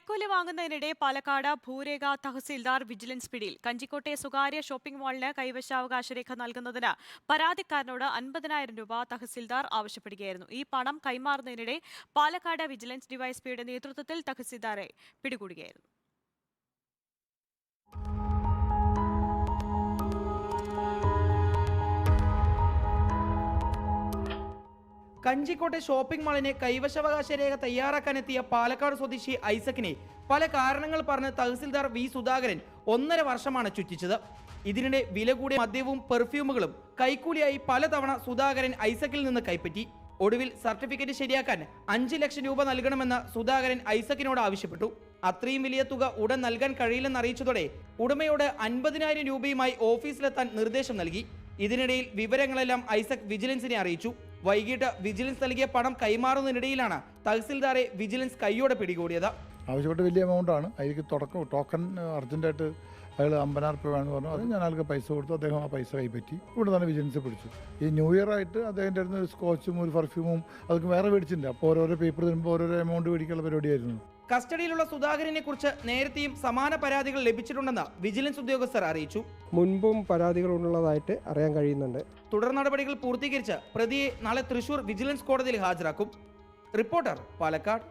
കൈക്കൂലി വാങ്ങുന്നതിനിടെ പാലക്കാട് ഭൂരേഖ തഹസീൽദാർ വിജിലൻസ് പിടിയിൽ കഞ്ചിക്കോട്ടെ സ്വകാര്യ ഷോപ്പിംഗ് മാളിന് കൈവശാവകാശ രേഖ നൽകുന്നതിന് പരാതിക്കാരനോട് അൻപതിനായിരം രൂപ തഹസീൽദാർ ആവശ്യപ്പെടുകയായിരുന്നു. ഈ പണം കൈമാറുന്നതിനിടെ പാലക്കാട് വിജിലൻസ് ഡിവൈഎസ്പിയുടെ നേതൃത്വത്തിൽ തഹസീൽദാറെ പിടികൂടുകയായിരുന്നു. കഞ്ചിക്കോട്ടെ ഷോപ്പിംഗ് മാളിന് കൈവശാവകാശ രേഖ തയ്യാറാക്കാനെത്തിയ പാലക്കാട് സ്വദേശി ഐസക്കിനെ പല കാരണങ്ങൾ പറഞ്ഞ് തഹസിൽദാർ വി സുധാകരൻ ഒന്നര വർഷമാണ് ചുറ്റിച്ചത്. ഇതിനിടെ വില കൂടിയ മദ്യവും പെർഫ്യൂമുകളും കൈക്കൂലിയായി പലതവണ സുധാകരൻ ഐസക്കിൽ നിന്ന് കൈപ്പറ്റി. ഒടുവിൽ സർട്ടിഫിക്കറ്റ് ശരിയാക്കാൻ അഞ്ച് ലക്ഷം രൂപ നൽകണമെന്ന് സുധാകരൻ ഐസക്കിനോട് ആവശ്യപ്പെട്ടു. അത്രയും വലിയ തുക ഉടൻ നൽകാൻ കഴിയില്ലെന്ന് അറിയിച്ചതോടെ ഉടമയോട് അൻപതിനായിരം രൂപയുമായി ഓഫീസിലെത്താൻ നിർദ്ദേശം നൽകി. ഇതിനിടയിൽ വിവരങ്ങളെല്ലാം ഐസക് വിജിലൻസിനെ അറിയിച്ചു. വൈകിട്ട് വിജിലൻസ് നൽകിയ പണം കൈമാറുന്നതിനിടയിലാണ് തഹസിൽദാരെ വിജിലൻസ് കൈയോടെ പിടികൂടിയത്. ആവശ്യപ്പെട്ട വലിയ എമൗണ്ട് ആണ്. അതിലേക്ക് തുടക്കം ടോക്കൺ അർജന്റായിട്ട് അയാൾ അമ്പതിനായിരം രൂപ വേണമെന്ന് പറഞ്ഞു. അത് ഞാൻ അയാൾക്ക് പൈസ കൊടുത്തു. അദ്ദേഹം ആ പൈസ കൈപ്പറ്റി. ഇവിടെ തന്നെ വിജിലൻസ് പിടിച്ചു. ഈ ന്യൂ ഇയർ ആയിട്ട് അദ്ദേഹത്തിന്റെ അടുത്ത് ഒരു സ്കോച്ചും ഒരു പെർഫ്യൂമും അതൊക്കെ വേറെ മേടിച്ചിട്ടുണ്ട്. അപ്പോൾ ഓരോരോ പേപ്പർ തരുമ്പോൾ ഓരോരോ എമൗണ്ട് മേടിക്കാനുള്ള പരിപാടിയായിരുന്നു. കസ്റ്റഡിയിലുള്ള സുധാകരനെ കുറിച്ച് നേരത്തെയും സമാന പരാതികൾ ലഭിച്ചിട്ടുണ്ടെന്ന് വിജിലൻസ് ഉദ്യോഗസ്ഥർ അറിയിച്ചു. മുൻപും പരാതികൾ ഉള്ളതായിട്ട് അറിയാൻ കഴിയുന്നുണ്ട്. തുടർ നടപടികൾ പൂർത്തീകരിച്ച് പ്രതിയെ നാളെ തൃശൂർ വിജിലൻസ് കോടതിയിൽ ഹാജരാക്കും. റിപ്പോർട്ടർ പാലക്കാട്.